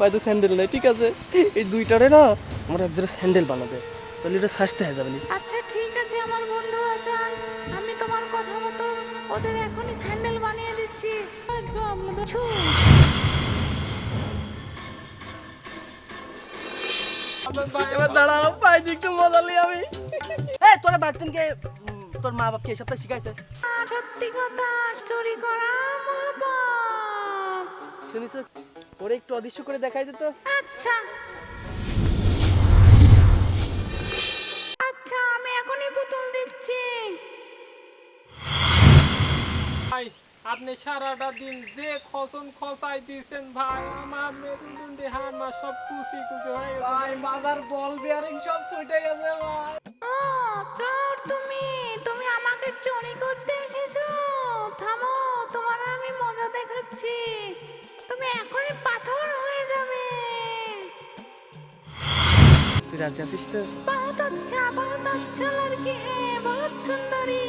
পায়ে তো স্যান্ডেল নাই ঠিক আছে? এই দুইটারে না আমার এক জোড়া স্যান্ডেল বানাবে। তাহলে এটা সাজতে হয়ে যাবে আচ্ছা ঠিক আছে আমার বন্ধু আচান আমি তোমার কথা মতো ওদের এখনই স্যান্ডেল বানিয়ে দিচ্ছি। এবার দাঁড়াও পায়ে দিয়ে একটু মজা লি আমি। এই তোরা বাড়তেন তোর মা বাপকে এই সপ্তাহে শিখাইছে? সত্যি কথা চুরি করা মহাপাপ শুনিস? ওরে একটু অদৃশ্য করে দেখাই দিত আচ্ছা। আচ্ছা আমি এখনই পুতুল দিচ্ছি। ভাই আপনি সারাটা দিন যে খসন খসাই দিয়েছেন ভাই আমার মেরুদণ্ডে হাড় মা সব কুচি কুচি হয়ে ভাই বাজার বল বিয়ারিং সব ছুটে গেছে ভাই। ও চোর তুমি তুমি আমাকে চুরি করতে এসেছ? থামো তোমার আমি মজা দেখাচ্ছি। তুমি এখনই পাথর হয়ে যাবে তুই রাজি আছিস তো? বহুত আচ্ছা বহুত আচ্ছা লড়কি হ্যাঁ বহুত সুন্দরী।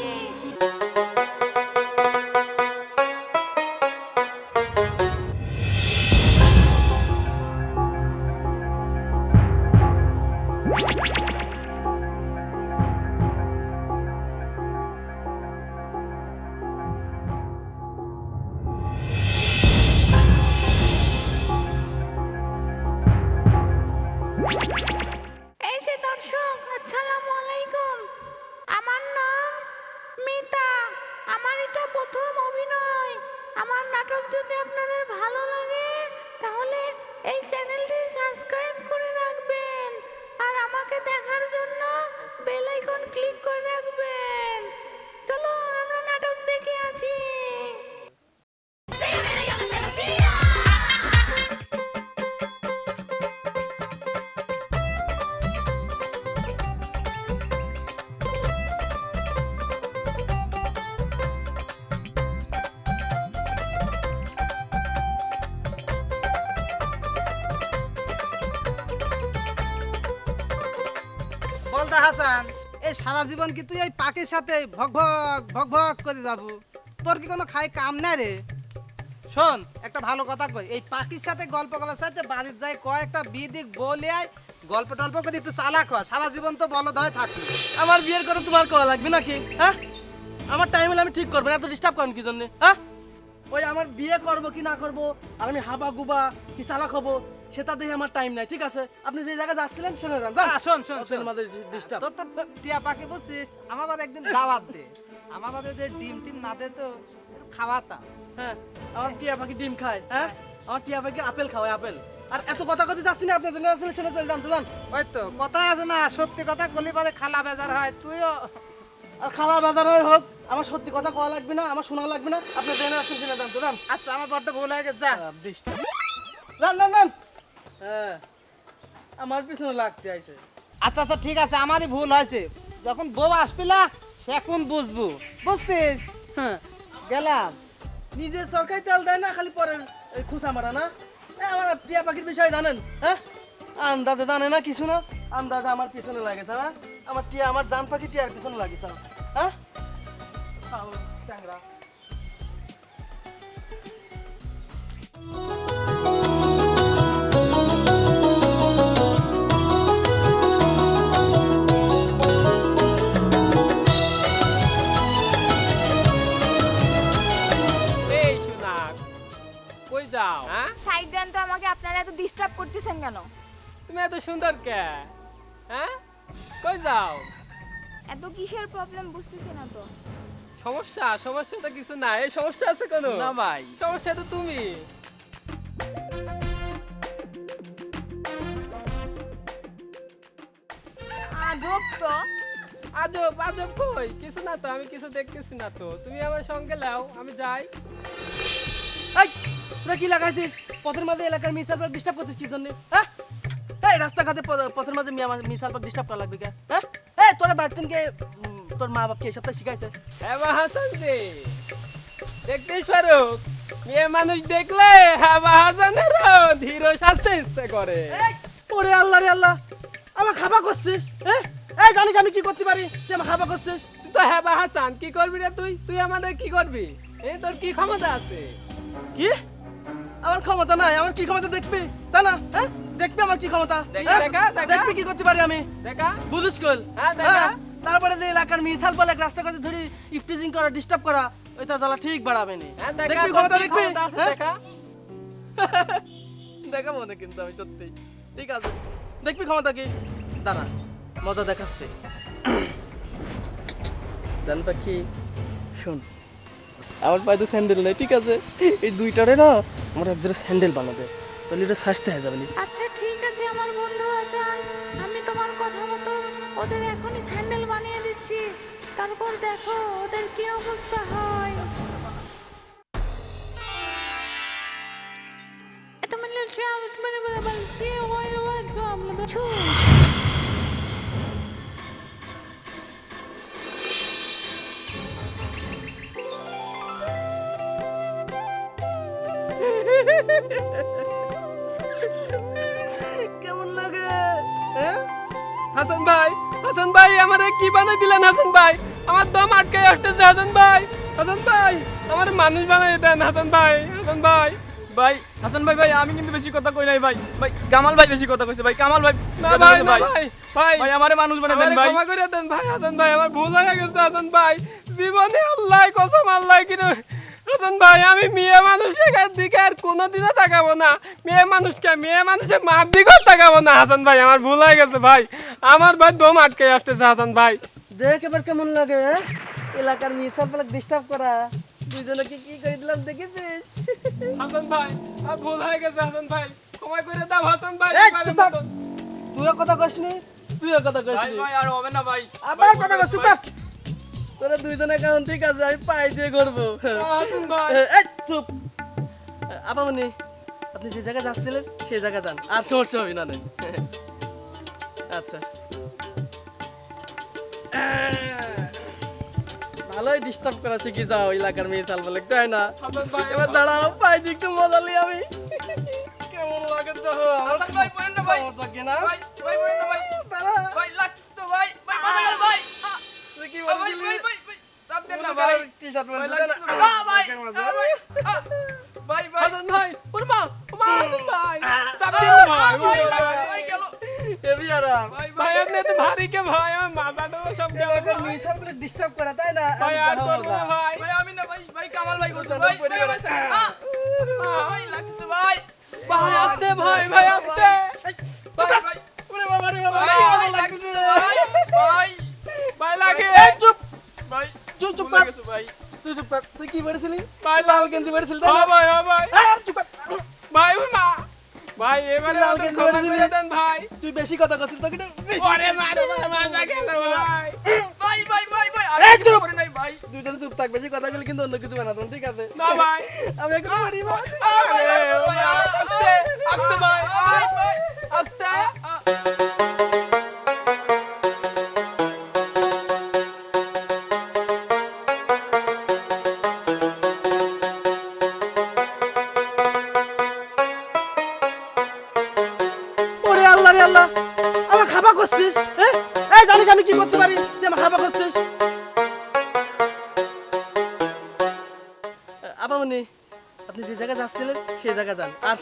তাহলে পাখির সাথে ভক ভক ভক ভক করে যাব। তোর কি কোনো খাই কাম নাই রে? শোন, একটা ভালো কথা কই। এই পাখির সাথে গল্প করার সাথে বাড়ির যাই কয়েকটা বিদিক বলে আয়, গল্প টল্প করে একটু চালাক হ সারা জীবন তো বলদ হয়ে থাকবি। আমার বিয়ের করে তোমার করা লাগবে নাকি? হ্যাঁ? আমার টাইম হলে আমি ঠিক করব না, এত ডিস্টার্ব করেন কি জন্য? হ্যাঁ? ওই আমার বিয়ে করব কি না করব, আর আমি হাবা গুবা কি চালাক হব সেটা দেখে আমার টাইম নাই ঠিক আছে? আপনি যে জায়গায় যাচ্ছিলেন শুনে যান। আ, শোন শোন শোন। মধ্যে ডিস্টার্ব তোর তো টিয়া পাখি বলছিস আমার বাদে একদিন দাওয়াত দে। আমার বাদে যে ডিম টিম না দে তো খাওয়াতা হ্যাঁ আমার টিয়া পাখি ডিম খায় হ্যাঁ? আমার টিয়া পাখি আপেল খাওয়ায় আপেল। আর এত কথা কথা যাচ্ছি না আপনি জেনে আসলে শুনে চলে যান তো যান ওই তো কথা আছে না সত্যি কথা গলি বাদে খালা বেজার হয় তুইও। আর খাওয়া বাজার হোক আমার সত্যি কথা কওয়া লাগবে না আমার শোনা লাগবে না আপনি জেনে আসলে শুনে যান তো যান আচ্ছা আমার বড্ড ভুল হয়ে গেছে যা। বৃষ্টি যান যান যান হ্যাঁ। আমার পিছনে লাগতে আইছে। আচ্ছা আচ্ছা ঠিক আছে আমারই ভুল হয়েছে। যখন বউ আসবিলা সেখন বুঝব? বুঝছিস? হ্যাঁ, গেলাম। নিজের সরকারি তেল দেয় না খালি পরে খুঁচা মারা না? আমার টিয়া পাখির বিষয়ে জানেন হ্যাঁ? আন্দাজে জানে না কিছু না? আন্দাজে আমার পিছনে লাগে তা আমার টিয়া আমার জান পাখি টিয়ার পিছনে লাগে তা হ্যাঁ? ট্যাংরা। ডিস্টার্ব করতেছেন কেন? তুমি এত সুন্দর কে? হ্যাঁ? কই যাও? এত কিসের প্রবলেম বুঝতেছি না তো। সমস্যা সমস্যা তো কিছু নাই। এই সমস্যা আছে কোনো? না ভাই। সমস্যা তো তুমি। আজব তো। আজব আজব কই? কিছু না তো আমি কিছু দেখতেছি না তো। তুমি আমার সঙ্গে লাও আমি যাই। এই! তোরা কি লাগাইছিস? পথের মাঝে এলাকার মিসাল পাক ডিস্টার্ব করছিস কি জন্য? হ্যাঁ? এই রাস্তাঘাটে পথের মাঝে মিসাল পাক ডিস্টার্ব করা লাগবে কে? হ্যাঁ? এই তোরা বাড়তেন কে তোর মা বাপকে এই সপ্তাহে শিখাইছে। হ্যাঁ বা হাসান রে। দেখতেই পারো মেয়ে মানুষ দেখলে হ্যাঁ বা হাসানেরও ধীর সাজতে ইচ্ছে করে। ওরে আল্লাহ রে আল্লাহ। আমার খাবা করছিস হ্যাঁ? এই জানিস আমি কি করতে পারি? তুই আমার খাবা করছিস। তুই তো হ্যাঁ বা হাসান কি করবি রে তুই? তুই আমাদের কি করবি? এ তোর কি ক্ষমতা আছে? কি? আমার ক্ষমতা নাই আমার কি ক্ষমতা দেখবি? তাই না হ্যাঁ? দেখবি আমার কি ক্ষমতা? হ্যাঁ? দেখা, দেখা। দেখবি কি করতে পারি আমি? বুঝিস কল হ্যাঁ, তারপরে যে এলাকার মিসাল বলে রাস্তা কাছে ধরে ইফটিজিং করা ডিস্টার্ব করা ওইটা জ্বালা ঠিক বাড়াবে নি। হ্যাঁ, দেখা, দেখবি ক্ষমতা দেখবি? হ্যাঁ? দেখা। মনে কিন্তু আমি সত্যি। ঠিক আছে। দেখবি ক্ষমতা কি? দাঁড়া মজা দেখাচ্ছে। জান পাখি শোন। আমার পায়ে তো স্যান্ডেল নেই ঠিক আছে এই দুইটারে না আমার একজোড়া স্যান্ডেল বানাবে তাহলে এটা সাজতে হয়ে যাবে আচ্ছা ঠিক আছে আমার বন্ধু আজান আমি তোমার কথা মতো ওদের এখনই স্যান্ডেল বানিয়ে দিচ্ছি তারপর দেখো ওদের কি অবস্থা হয় এটা কেমন লাগে হ্যাঁ? হাসান ভাই হাসান ভাই আমারে কি বানাই দিলেন হাসান ভাই? আমার দম আটকে আসতেছে হাসান ভাই। হাসান ভাই আমার মানুষ বানাই দেন হাসান ভাই হাসান ভাই। ভাই হাসান ভাই ভাই আমি কিন্তু বেশি কথা কই নাই ভাই। ভাই কামাল ভাই বেশি কথা কইছে ভাই কামাল ভাই না ভাই না ভাই। ভাই। ভাই আমারে মানুষ বানাই দেন ভাই। ক্ষমা করে দেন ভাই হাসান ভাই আমার ভুল হয়ে গেছে হাসান ভাই। জীবনে আল্লাহ কসম আল্লাহ কিনো হাসান ভাই আমি মেয়ে মানুষের দিকে আর কোনোদিনও তাকাবো না। মেয়ে মানুষকে মেয়ে মানুষের মার দিকেও তাকাবো না হাসান ভাই আমার ভুল হয়ে গেছে ভাই। আমার ভাই দম আটকে আসতেছে হাসান ভাই। দেখ এবার কেমন লাগে? এলাকার মিসাল পালাক ডিস্টার্ব করা। দুইজনকে কি করে দিলাম দেখেছিস? হাসান ভাই আর ভুল হয়ে গেছে হাসান ভাই। ক্ষমা করে দাও হাসান ভাই। তুইও কথা কসনি তুইও কথা ভাই কসনি ভাই আর হবে না ভাই। আবার কথা থাক। তোরা দুইজনে কেমন ঠিক আছে আমি পাই দিয়ে করব হাসান ভাই। এই চুপ। আপনি যে জায়গায় যাচ্ছিলেন সেই জায়গায় যান। আর সমস্যা হবে না নেই আচ্ছা। ভালোই ডিস্টার্ব করা শিখে যাও এলাকার মেয়ে চাল বলে তাই না? এবার দাঁড়াও পাই দিয়ে একটু মজা লি আমি। কেমন লাগে তো আমার হাসান ভাই না ভাই। ক্ষমতা কি না? ভাই ভাই না ভাই। মনে ভাই কর টি-শার্ট ভাই ভাই কেমন ভাই আহ, ভাই ভাই হাসান ভাই হাসান চাপ দিন ভাই ভাই গেল হেবি আরাম ভাই ভাই আপনি তো ভারী কে ভাই আমার মাথাটা সব গেল এলাকার মেয়ে বলে ডিস্টার্ব করা তাই না ভাই আর দেখাবো না ভাই ভাই আমি না ভাই ভাই কামাল ভাই করছে ভাই ভাই লাগছে ভাই ভাই আসতে ভাই ভাই আসতে কি বলেছিলি? ভাই লাল গেঞ্জি পরেছিলি, তাই না? হ্যাঁ ভাই হ্যাঁ ভাই চুপ কর। ভাই এবারে লাল গেঞ্জি ক্ষমা পরে দিলি। করে দেন ভাই তুই বেশি কথা করছিস, তোকে ওরে মারে মাথা গেল ভাই ভাই ভাই ভাই ভাই আমি চুপ! করি নাই ভাই দুইজনে চুপ থাক, বেশি কথা বলে কিন্তু অন্য কিছু বানাতাম, ঠিক আছে? না ভাই আমি এখন করি আরে ভাই আস্তে আস্তে ভাই ভাই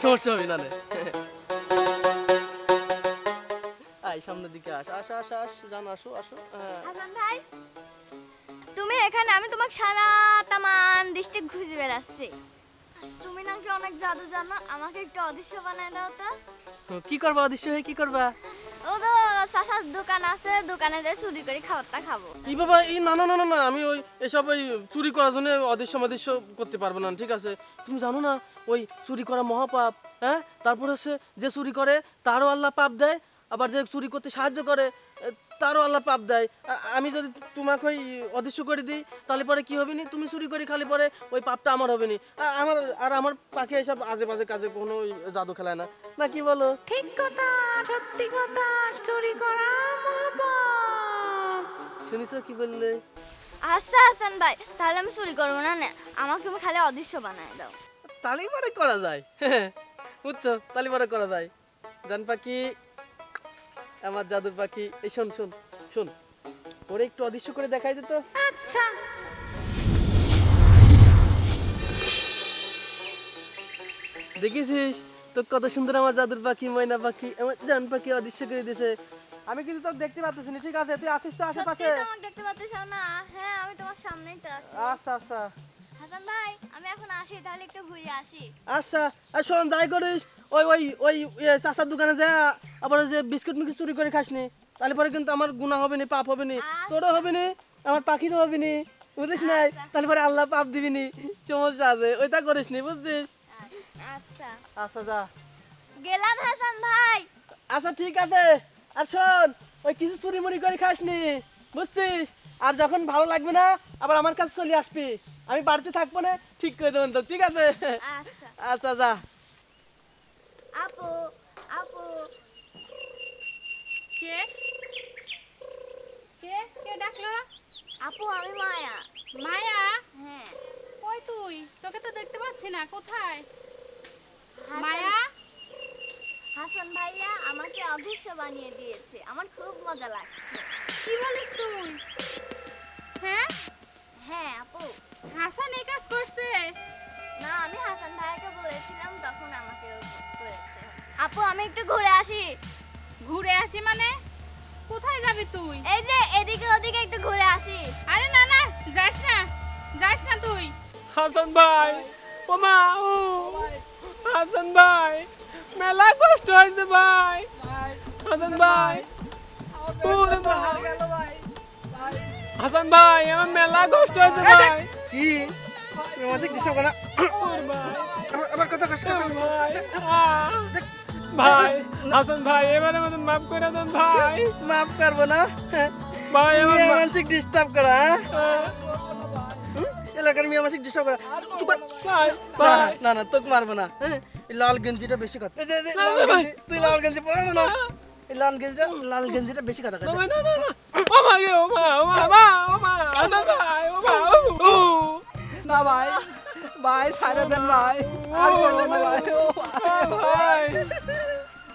সমস্যা হবে না আয় সামনের দিকে আস। আস আস আস জান আসো আসো। হ্যাঁ। হাসান ভাই তুমি এখানে আমি তোমাকে সারা তামান ডিস্ট্রিক্ট খুঁজে বেড়াচ্ছি। তুমি নাকি অনেক জাদু জানো আমাকে একটু অদৃশ্য বানায় দাও তো। কি করবা অদৃশ্য হয়ে কি করবা? ও তো চাষার দোকান আছে দোকানে যে চুরি করে খাবারটা খাব। ই বাবা এই না না না না আমি ওই এসব ওই চুরি করার জন্য অদৃশ্য মদৃশ্য করতে পারব না ঠিক আছে? তুমি জানো না ওই চুরি করা মহাপাপ হ্যাঁ? তারপর হচ্ছে যে চুরি করে তারও আল্লাহ পাপ দেয় আবার যে চুরি করতে সাহায্য করে তারও আল্লাহ পাপ দেয়। আমি যদি তোমাকে ওই অদৃশ্য করে দিই তাহলে পরে কি হবে নি তুমি চুরি করে খালি পরে ওই পাপটা আমার হবে নি আমার আর আমার পাখি এসব আজে বাজে কাজে কোনো জাদু খেলায় না। না কি বলো? ঠিক কথা সত্যি কথা চুরি করা মহাপাপ। শুনিস কি বললে? আচ্ছা হাসান ভাই তাহলে আমি চুরি করব না না? আমাকে তুমি খালি অদৃশ্য বানায় দাও। করা যায়। বুঝছ? করা যায়। জান পাখি আমার জাদুর পাখি এই শোন শোন শোন। ওরে একটু অদৃশ্য করে দেখাই দিত আচ্ছা। দেখেছিস তো কত সুন্দর আমার জাদুর পাখি ময়না পাখি আমার জান পাখি অদৃশ্য করে দিয়েছে। আমি কিন্তু তোকে দেখতে পাচ্ছি না। ঠিক আছে তুই আসিস তো আশেপাশে। দেখতে পাচ্ছিস না? হ্যাঁ আমি তোমার সামনেই তো আছি। আচ্ছা আচ্ছা। হাসান ভাই আমি এখন আসি তাহলে একটু ঘুরে আসি। আচ্ছা আর শোন যাই করিস ওই ওই ওই চাচার দোকানে যা আবার যে বিস্কুট মিস্কুট চুরি করে খাসনি তাহলে পরে কিন্তু আমার গুণা হবে না পাপ হবে না তোরও হবে না আমার পাখিরও হবে না বুঝিস নাই? তাহলে পরে আল্লাহ পাপ দিবি নি সমস্যা আছে ওইটা করিস নি বুঝছিস? আচ্ছা। আচ্ছা যা। গেলাম হাসান ভাই। আচ্ছা ঠিক আছে আর শোন ওই কিছু চুরি মুড়ি করে খাসনি বুঝছিস? আর যখন ভালো লাগবে না আবার আমার কাছে চলে আসবি। আমি বাড়িতে থাকব না ঠিক করে দেবেন তো ঠিক আছে? আচ্ছা। আচ্ছা যা। আপু আপু। কে? কে? কে ডাকলো? আপু আমি মায়া। মায়া? হ্যাঁ। কই তুই? তোকে তো দেখতে পাচ্ছি না কোথায়? মায়া? হাসান ভাইয়া আমাকে অদৃশ্য বানিয়ে দিয়েছে। আমার খুব মজা লাগছে। কি বলিস তুই? হ্যাঁ? হ্যাঁ আপু। হাসান এই কাজ করছে। না আমি হাসান ভাইয়াকে বলেছিলাম তখন আমাকে করেছে। আপু আমি একটু ঘুরে আসি। ঘুরে আসি মানে? কোথায় যাবি তুই? এই যে এদিকে ওদিকে একটু ঘুরে আসি। আরে না না যাস না। যাস না তুই। হাসান ভাই ওমা ও। হাসান ভাই মেলা কষ্ট হয়েছে ভাই। হাসান ভাই ওরে ভাই। হাসান ভাই আমার মেলা কষ্ট হয়েছে ভাই। কি? মাঝে ডিস্টার্ব করা আবার- কথা কষ্ট ভাই। হাসান ভাই এবারে মতো মাফ করে দেন ভাই। মাফ করব না। ভাই আমার মানসিক ডিস্টার্ব করা হ্যাঁ? আহ, এলাকার মিয়া মানসিক ডিস্টার্ব করা। চুপ ভাই না, না তোকে মারবো না হ্যাঁ? লাল গেঞ্জিটা বেশি কথা তুই লাল গেঞ্জি পরে না। এই লাল গেঞ্জিটা লাল গেঞ্জিটা বেশি কথা না না না না ও ভাই ও মা ও মা মা ও মা হাসান ভাই ও মা ও না ভাই ভাই ছাড়ে দেন ভাই আর করব না ভাই ও ভাই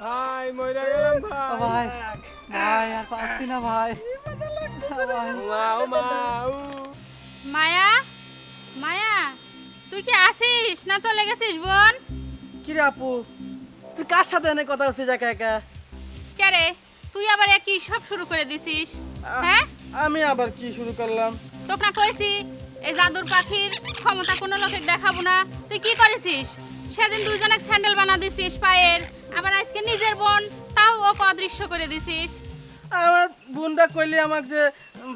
ভাই মরে গেলাম ভাই ভাই ভাই আর পাচ্ছি না ভাই মা ও মা ও মায়া মায়া তুই কি আসিস না চলে গেছিস বোন কি রে আপু তুই কার সাথে এনে কথা হচ্ছে একা একা কে রে তুই আবার একই সব শুরু করে দিছিস? হ্যাঁ? আমি আবার কি শুরু করলাম? তোকে না কইছি এই জাদুর পাখির ক্ষমতা কোনো লোকে দেখাবো না। তুই কি করেছিস? সেদিন দুজনে স্যান্ডেল বানা দিছিস পায়ের আবার আজকে নিজের বোন তাও ওকে অদৃশ্য করে দিছিস। আমার বোনটা কইলে আমাকে যে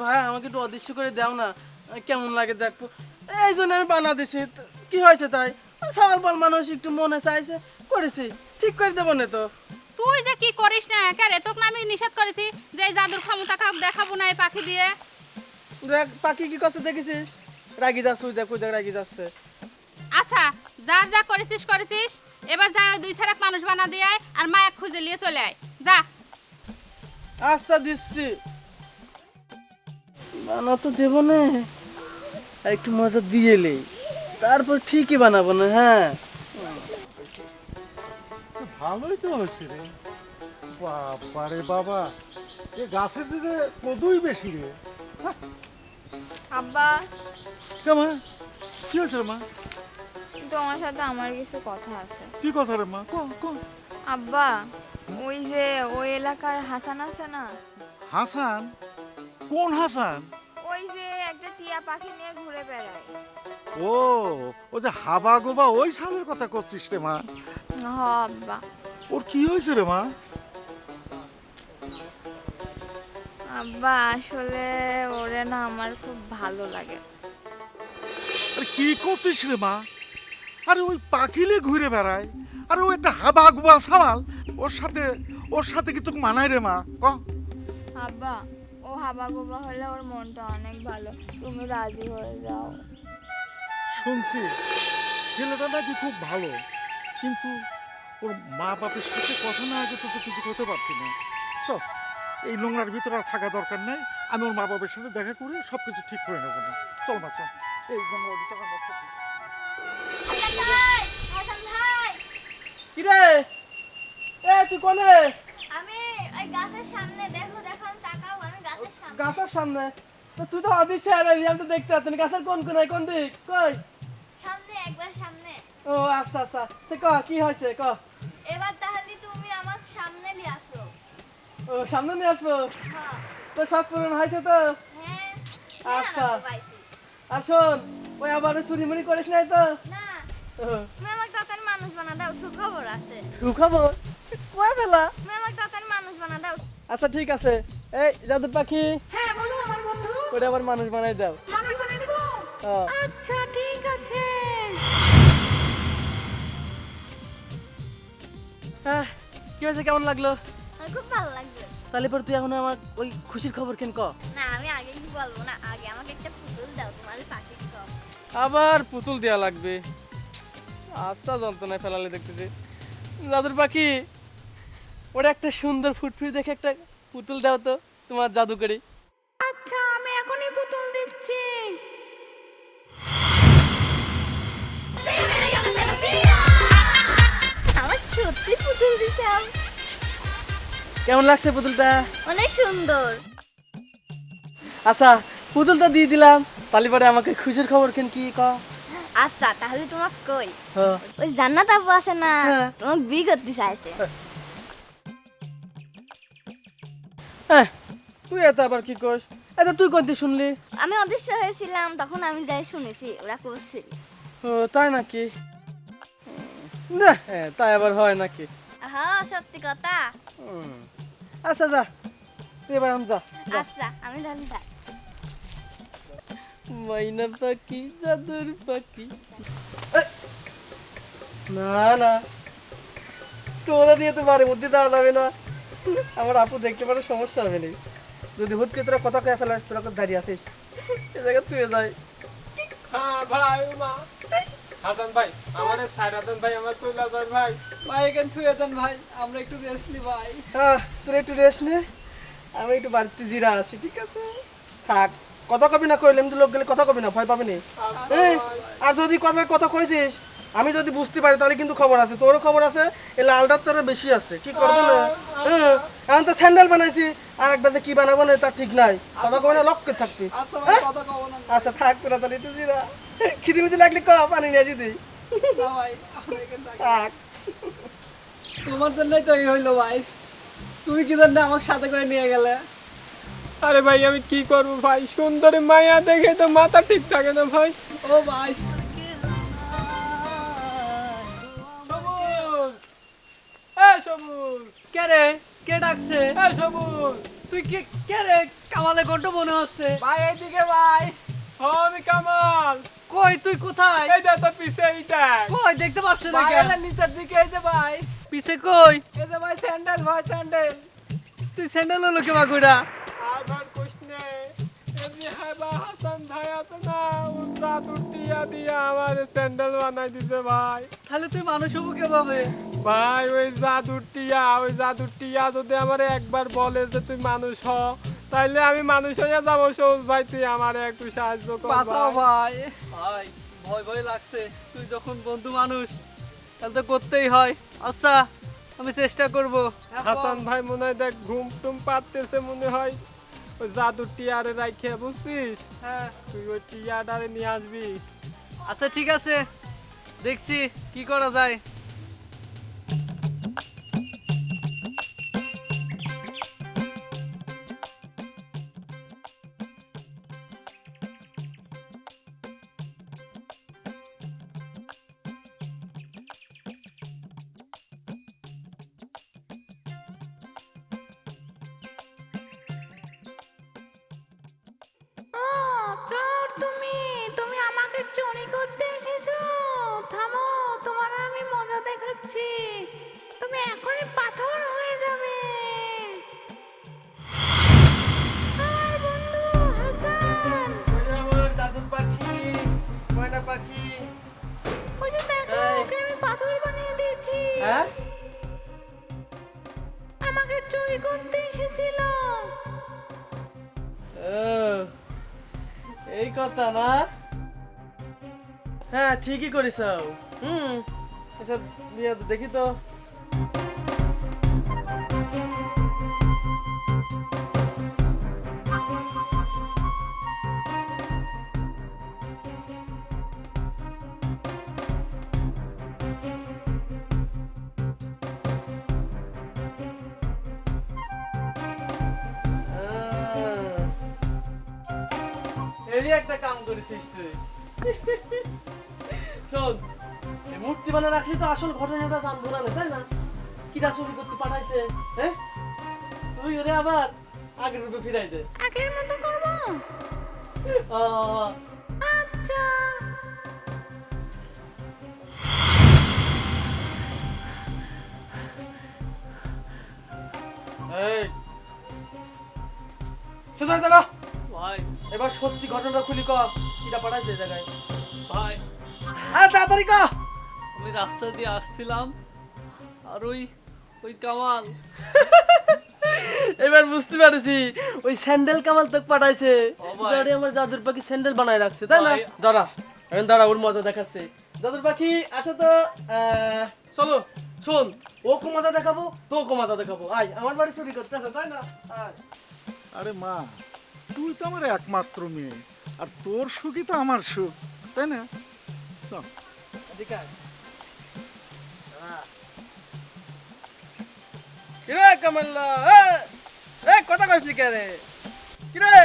ভাই আমাকে একটু অদৃশ্য করে দাও না কেমন লাগে দেখব এই জন্য আমি বানা দিছি। কি হয়েছে তাই? সবার বল মানুষ একটু মনে চাইছে করেছি। ঠিক করে দেবো না তো। তুই যে কি করিস না? কে রে তোকে আমি নিষেধ করেছি যে এই জাদুর ক্ষমতা কাউকে দেখাবো না এই পাখি দিয়ে? দেখ পাখি কি করছে দেখেছিস? রাগি যাচ্ছে দেখ দেখ রাগি যাচ্ছে। আচ্ছা যার যা করেছিস করেছিস এবার যা দুই ছাড়া মানুষ বানা দিয়ে আয় আর মায়া খুঁজে নিয়ে চলে আয়। যা। আচ্ছা দিচ্ছি। বানা তো দেবো না। একটু মজা দিয়ে তারপর ঠিকই বানাবো না হ্যাঁ। ভালোই তো হয়েছে রে। বাবা রে বাবা। এ গাছের যে যে কদুই বেশি রে। আব্বা। কেমন কি হয়েছে রে মা? তোমার সাথে আমার কিছু কথা আছে। কি কথা রে মা? কো কো আব্বা ওই যে ওই এলাকার হাসান আছে না? হাসান? কোন হাসান? ওই যে একটা টিয়া পাখি নিয়ে ঘুরে বেড়ায়। ও ও যে হাবা গোবা ওই সালের কথা করছিস রে মা। হ আব্বা ওর কি হয়েছে রে মা আব্বা আসলে ওরে না আমার খুব ভালো লাগে। আরে কি করছিস রে মা? আরে ওই পাখিলে ঘুরে বেড়ায়। আরে ও একটা হাবা গোবা সামাল। ওর সাথে ওর সাথে কি তোকে মানায় রে মা? ক। আব্বা ও হাবা গোবা হলে ওর মনটা অনেক ভালো। তুমি রাজি হয়ে যাও। শুনছি। ছেলেটা নাকি খুব ভালো। কিন্তু ওর মা বাপের সাথে কথা না আগে তো তো কিছু করতে পারছি না। চল এই নোংরার ভিতরে আর থাকা দরকার নাই। আমি ওর মা বাবার সাথে দেখা করে সব কিছু ঠিক করে নেব না। চল না চল। এই নোংরার ভিতরে আমরা থাকি। হাসান ভাই হাসান ভাই। কি রে? এ তুই কোনে? আমি ওই গাছের সামনে দেখো দেখো আমি তাকাও আমি গাছের সামনে। গাছের সামনে? তো তুই তো অদৃশ্য আর আমি তো দেখতে পাচ্ছি না। গাছের কোন কোনায় কোন দিক? কই? সামনে একবার সামনে। ও আচ্ছা আচ্ছা। তো ক কি হয়েছে? ক এবার তাহলে তুমি আমার সামনে নিয়ে আসো। ও সামনে নিয়ে আসব? হ্যাঁ। তো সব পূরণ হয়েছে তো? হ্যাঁ আচ্ছা। আর শোন ওই আবার চুরি মুড়ি করিস নাই তো? না। ও, তুমি আমাকে তাড়াতাড়ি মানুষ বানা দাও সুখবর আছে। সুখবর? কয় বেলা? তুমি আমাকে তাড়াতাড়ি মানুষ বানা দাও। আচ্ছা ঠিক আছে। এই জাদু পাখি। হ্যাঁ বলো আমার বন্ধু। ওটা আবার মানুষ বানাই দাও। মানুষ বানিয়ে দেবো? ও, আচ্ছা ঠিক আছে। কি হয়েছে? কেমন লাগল? খুব ভালো লাগবে তাহলে পর তুই এখন আমার ওই খুশির খবর কেন ক? না আমি আগে কি বলব না। আগে আমাকে একটা পুতুল দাও তোমার কম আবার পুতুল দেওয়া লাগবে। আচ্ছা যন্ত্রণায় ফেলালে দেখতেছি। জাদুর পাখি ওটা একটা সুন্দর ফুটফুট দেখে একটা পুতুল দাও তো তোমার জাদু করে পুতুল কেমন লাগছে পুতুলটা? অনেক সুন্দর। আচ্ছা পুতুলটা দিয়ে দিলাম। তাহলে পরে আমাকে খুশির খবর কেন কি ক? আচ্ছা তাহলে কই? হ্যাঁ। ওই জান্নাত আপু আছে না হ্যাঁ। তোমাকে বিয়ে করতে চাইছে। হ্যাঁ। তুই আবার কি কস এটা তুই কোনটি শুনলি। আমি অদৃশ্য হয়েছিলাম তখন আমি যাই শুনেছি ওরা করছিল। ও তাই নাকি? না তাই আবার হয় নাকি? হ্যাঁ সত্যি কথা। হুম। আচ্ছা যা। তুই এবার আম যা। যা। আচ্ছা আমি তাহলে যাই। মাইনা পাখি জাদুর পাখি। না না। তোরা দিয়ে তো বাড়ির মধ্যে যাওয়া যাবে না। আমার আপু দেখতে পারে সমস্যা হবে না। যদি হুট করে তোরা কথা কয়ে ফেলাস তোরা তো দাঁড়িয়ে আছিস? এ জায়গায় তুই যাই। হ্যাঁ ভাই মা। হাসান ভাই আমার সাইড হাসান ভাই আমার যান ভাই। ভাই এখানে থুয়ে দেন ভাই আমরা একটু রেস্টলি ভাই। হ্যাঁ। তোর একটু রেস্ট নে। আমি একটু বাড়িতে জিরা আসি ঠিক আছে? থাক কথা কবি না কইলে এমনি লোক গেলে কথা কবি না ভয় পাবি না। আর যদি কথা কথা কইছিস আমি যদি বুঝতে পারি তাহলে কিন্তু খবর আছে তোরও খবর আছে এই লালটার তোর বেশি আছে কি করব না হ্যাঁ এখন তো স্যান্ডেল বানাইছি আর একবার যে কি বানাবো না তার ঠিক নাই। কথা কবি না লক্ষ্যে থাকবি। হ্যাঁ? আচ্ছা থাক তোরা তাহলে একটু জিরা। খিদি মিদি লাগলে ক পানি নিয়ে থাক। তোমার জন্যই তো এই হইল ভাই। তুমি কি জন্য আমাকে সাথে করে নিয়ে গেলে? আরে ভাই আমি কি করব ভাই? সুন্দরী মায়া দেখে তো মাথা ঠিক থাকে না ভাই। ও ভাই। সবুজ। এ সবুজ। কে রে? কে ডাকছে? এই সবুজ তুই কে কে রে? কামালে কণ্ঠ মনে হচ্ছে। ভাই এইদিকে ভাই। ও আমি কামাল। কই তুই কোথায়? এই দেখ তো পিছে এইটা। কই দেখতে পাচ্ছ না ভাই নিচের দিকে এই যে ভাই। পিছে কই? এই যে ভাই স্যান্ডেল ভাই স্যান্ডেল। তুই স্যান্ডেল হলো কে বাগুড়া আর ভাই কোশনে এমনি হাসান ভাই আছে না উত্রা তুটিয়া দিয়া আমার স্যান্ডেল বানাই দিছে ভাই তাহলে তুই মানুষ হব কীভাবে? ভাই ওই জাদুর টিয়া ওই জাদুর টিয়া যদি আমার একবার বলে যে তুই মানুষ হ তাইলে আমি মানুষ হয়ে যাব সবুজ ভাই তুই আমার একটু সাহায্য কর বাঁচাও ভাই। ভাই। ভাই ভয় ভয় লাগছে। তুই যখন বন্ধু মানুষ তাহলে তো করতেই হয়। আচ্ছা আমি চেষ্টা করব। হাসান ভাই মনে হয় দেখ ঘুম টুম পাততেছে মনে হয়। ওই জাদুর টিয়ারে রাখে বুঝছিস? হ্যাঁ। তুই ওই টিয়াটারে নিয়ে আসবি। আচ্ছা ঠিক আছে। দেখছি কি করা যায়। হ্যাঁ? আমাকে চুরি করতে এসেছিল। এই কথা না? হ্যাঁ ঠিকই করিস হম এসব দেখি তো। কাম তুই শোন মূর্তি বানা রাখলি তো আসল ঘটনাটা জানব না তাই না? কিরা চুরি করতে পাঠাইছে হ্যাঁ তুই ওরে আবার আগের রূপে ফিরাই দে। আগের মতো করব? আচ্ছা। এই। চুপ থাক ভাই এবার সত্যি ঘটনাটা খুলি ক পাঠাইছে এই জায়গায়। ভাই। তাড়াতাড়ি ক আমি রাস্তা দিয়ে আসছিলাম আর ওই ওই কামাল। এবার বুঝতে পারছি ওই স্যান্ডেল কামাল তোকে পাঠাইছে। যারে আমার জাদুর পাখি স্যান্ডেল বানায় রাখছে তাই না? দাঁড়া এখন দাঁড়া ওর মজা দেখাচ্ছে। জাদুর পাখি আসো তো চলো শোন ও মজা দেখাবো তো মজা দেখাবো। আয় আমার বাড়ি চুরি করতে আসো তাই না? আরে মা তুই তো আমার একমাত্র মেয়ে। আর তোর সুখই তো আমার সুখ তাই না? চল। এদিকে আয়। দাঁড়া। কিরে কামাল্লা এ, এ কথা কইসলি কে রে কিরে?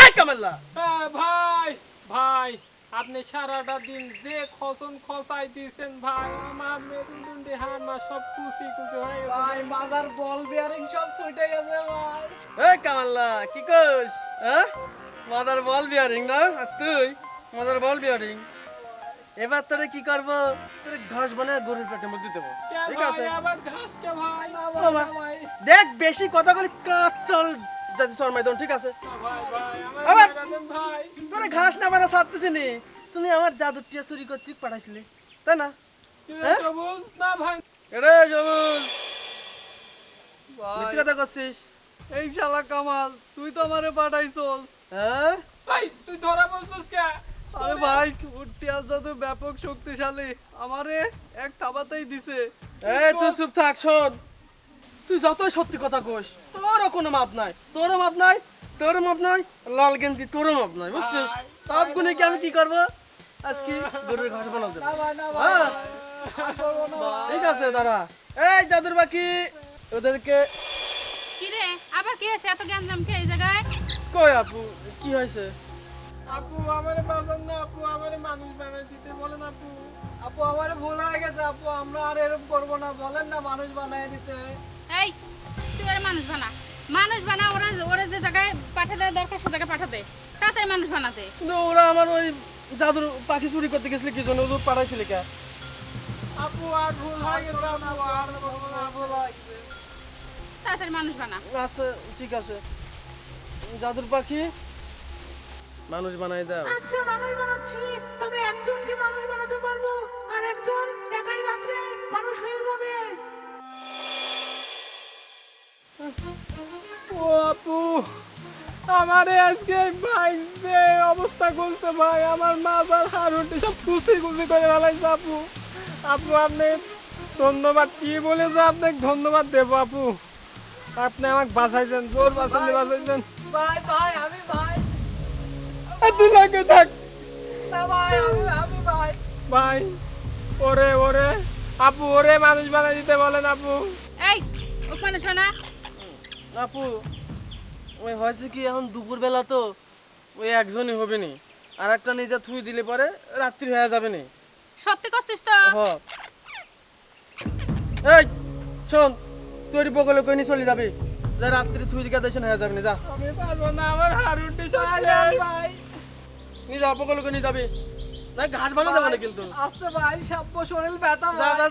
এ কামাল্লা। হ্যাঁ ভাই ভাই আপনি সারাটা দিন যে খসন খসাই দিয়েছেন ভাই আমার মেরুদণ্ডে হাড় মা সব কুচি কুচি হয়ে ভাই বাজার বল বিয়ারিং সব ছুটে গেছে ভাই। এই কামাল্লা কি কইস হ্যাঁ? মাদার বল বিয়ারিং না? আর তুই? মাদার বল বিয়ারিং এবার তোরে কি করব? তোরে ঘাস বানায় গরুর পেটের মধ্যে দেবো ঠিক আছে? আবার ঘাসটা ভাই? ও মা, দেখ বেশি কথা বলি কাচল যাতে শর্মা একদম ঠিক আছে? ভাই ভাই আমার আবার- ভাই। তোরে ঘাস না বানা সারতেছি নি তুমি আমার জাদুর টিয়া চুরি করতে পাঠাইছিলে। তাই না? হ্যাঁ? সবুজ? না ভাই। এরে জবুল মিথ্যে কথা করছিস এই শালা কামাল তুই তো আমারে পাঠাইছস হ্যাঁ ভাই তুই ধরা বলছিস কে আরে ভাই উঠতে আসা তো ব্যাপক শক্তিশালী আমারে এক থাবাতেই দিছে এই তুই চুপ থাক শোন তুই যতই সত্যি কথা কইস তোরও কোনো মাপ নাই তোরও মাপ নাই তোরও মাপ নাই লাল গেঞ্জি তোরও মাপ নাই বুঝছিস সব গুনে কি আমি কি করব আজকে গরুর ঘাস হ্যাঁ? ঠিক আছে দাঁড়া এই জাদুর বাকি ওদেরকে কি রে আবার কি হয়েছে এত জ্ঞান জাম এই জায়গায়? কই আপু? কি হয়েছে? আপু আমারে বাজান না আপু আমারে মানুষ বানাই দিতে বলেন আপু। আপু আমারে ভুল হয়ে গেছে আপু আমরা আর এরকম করব না। বলেন না মানুষ বানায় দিতে। এই তুই ওরা মানুষ বানা। মানুষ বানা ওরা ওরা যে জায়গায় পাঠাতে দরকার সে জায়গায় পাঠাতে তাড়াতাড়ি মানুষ বানাতে কিন্তু ওরা আমার ওই জাদুর পাখি চুরি করতে গেছিল কি জন্য ওদের পাঠাইছিলে কে? আপু আর ভুল হয়ে গেছে আপু আর ভুল হয়ে গেছে। তাড়াতাড়ি মানুষ বানা। আচ্ছা ঠিক আছে। জাদুর পাখি মানুষ বানাই দাও। আচ্ছা মানুষ বানাচ্ছি তবে একজনকে মানুষ বানাতে পারব আর একজন একাই রাত্রে মানুষ হয়ে যাবে। ও আপু আমারে আজকে ভাই যে অবস্থা করছে ভাই। আমার মাজার হাড়ুটি সব কুচি কুচি করে ফেলাইছে আপু। আপু আপনি ধন্যবাদ কি বলে যে আপনাকে ধন্যবাদ দেবো আপু। আপনি আমাকে বাঁচাইছেন জোর বাঁচাইতে বাঁচাইছেন। ভাই ভাই আমি ভাই। আর তুই লাগে থাক। ভাই আমি আমি ভাই। ভাই ওরে ওরে। আপু ওরে মানুষ বানাই দিতে বলেন আপু। এই আপু ওই হয়েছে কি এখন দুপুর বেলা তো ওই একজনই হবে নি। আর একটা নিজে থুই দিলে পরে রাত্রি হয়ে যাবে নি। সত্যি করছিস তো? এই শোন। তুই বগলে কই নি চলে যাবি? যে রাত্রি থুই দিকে দেশন হয়ে যাবে নি যা। আমি পারব না আমার হাড়ুটি সব ভাই। নি যা বগলে কই নি যাবি। না ঘাস বানা যাবে না কিন্তু। আস্তে ভাই সাব্য শরীর ব্যথা যা ভাই। যা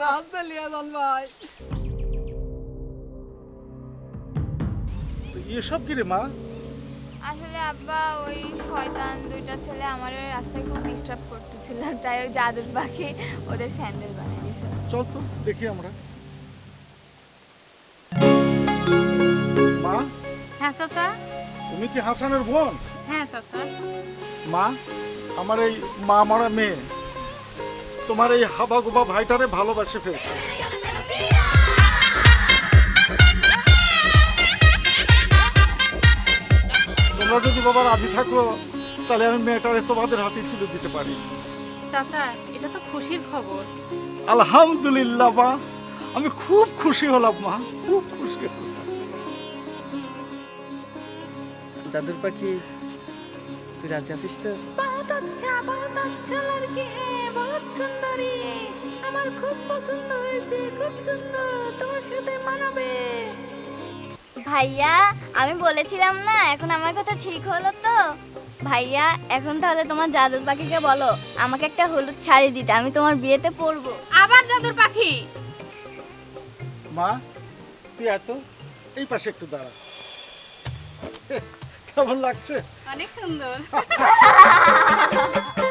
যা। আস্তে লিয়া যান ভাই। এসব কি রে মা? আসলে আব্বা ওই শয়তান দুইটা ছেলে আমার রাস্তায় খুব ডিস্টার্ব করতেছিল। তাই ওই জাদুর পাখি ওদের স্যান্ডেল বানিয়ে চল তো দেখি আমরা। হ্যাঁ চাচা? তুমি কি হাসানের বোন? হ্যাঁ চাচা। মা আমার এই মা মারা মেয়ে। তোমার এই হাবা গোবা ভাইটারে ভালোবাসে ফেলছে। তোমরা যদি বাবা রাজি থাকো তাহলে আমি মেয়েটারে তোমাদের হাতে তুলে দিতে পারি। চাচা এটা তো খুশির খবর। আলহামদুলিল্লাহ মা। আমি খুব খুশি হলাম মা। খুব খুশি হলাম। জাদুর পাখি তুই রাজি আছিস তো? বহুত আচ্ছা বহুত আচ্ছা লড়কি হ্যাঁ বহুত সুন্দরী। আমার খুব পছন্দ হয়েছে খুব সুন্দর। তোমার সাথে মানাবে। ভাইয়া আমি বলেছিলাম না এখন আমার কথা ঠিক হলো তো? ভাইয়া এখন তাহলে তোমার জাদুর পাখিকে বলো আমাকে একটা হলুদ শাড়ি দিতে আমি তোমার বিয়েতে পরবো। আবার জাদুর পাখি! মা তুই এত? এই পাশে একটু দাঁড়া। কেমন লাগছে। অনেক সুন্দর।